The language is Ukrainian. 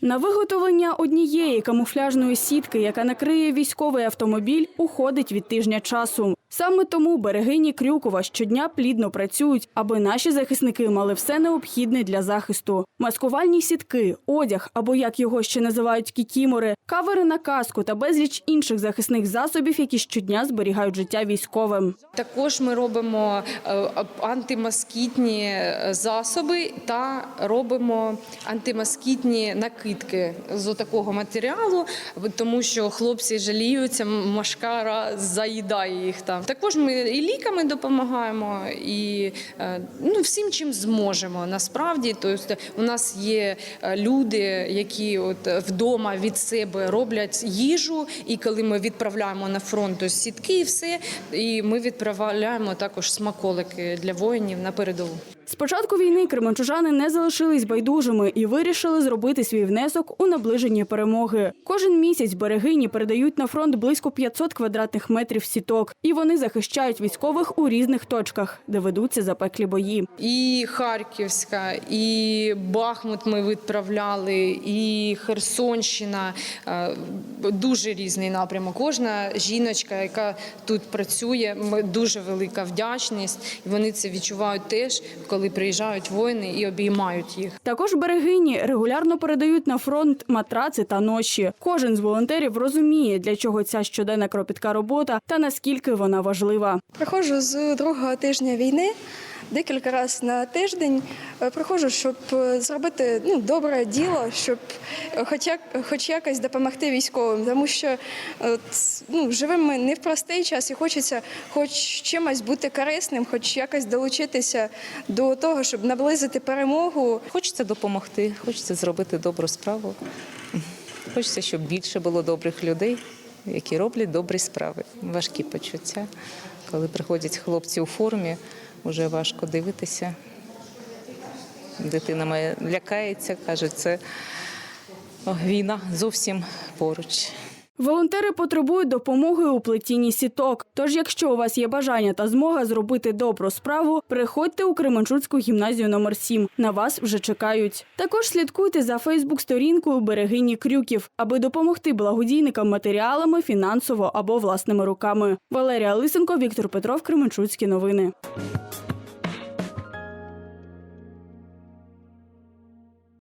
На виготовлення однієї камуфляжної сітки, яка накриє військовий автомобіль, уходить від тижня часу. Саме тому берегині Крюкова щодня плідно працюють, аби наші захисники мали все необхідне для захисту: маскувальні сітки, одяг або як його ще називають кікімори, кавери на каску та безліч інших захисних засобів, які щодня зберігають життя військовим. Також ми робимо е, антимоскітні е, засоби та робимо антимаскітні антимоскітні накидки з такого матеріалу, тому що хлопці жаліються, машкара заїдає їх там. Також ми і ліками допомагаємо, і е, ну, всім, чим зможемо. Насправді, тобто у нас є е, люди, які от вдома від себе роблять їжу, і коли ми відправляємо на фронт сітки, і все, і ми відправляємо також смаколики для воїнів на передову. З початку війни кременчужани не залишились байдужими і вирішили зробити свій внесок у наближення перемоги. Кожен місяць берегині передають на фронт близько 500 квадратних метрів сіток, і вони захищають військових у різних точках, де ведуться запеклі бої. І Харківська, і Бахмут ми відправляли, і Херсонщина Е, дуже різний напрямок. Кожна жіночка, яка тут працює, дуже велика вдячність. Вони це відчувають теж, коли приїжджають воїни і обіймають їх. Також берегині регулярно передають на фронт матраци та ноші. Кожен з волонтерів розуміє, для чого ця щоденна кропітка робота та наскільки вона важлива. Приходжу з другого тижня війни. Декілька разів на тиждень е, приходжу, щоб е, зробити ну, добре діло, щоб е, хоч, як, хоч якось допомогти військовим, тому що ц- ну, живемо ми не в простий час і хочеться хоч чимось бути корисним, хоч якось долучитися до того, щоб наблизити перемогу. Хочеться допомогти, хочеться зробити добру справу. Хочеться, щоб більше було добрих людей, які роблять добрі справи. Важкі почуття. Коли приходять хлопці у формі, вже важко дивитися. Дитина моя лякається, каже, це війна зовсім поруч. Волонтери потребують допомоги у плетінні сіток. Тож, якщо у вас є бажання та змога зробити добру справу, приходьте у Кременчуцьку гімназію номер 7 На вас вже чекають. Також слідкуйте за Фейсбук-сторінкою берегині Крюків, аби допомогти благодійникам матеріалами, фінансово або власними руками. Валерія Лисенко, Віктор Петров, Кременчуцькі новини.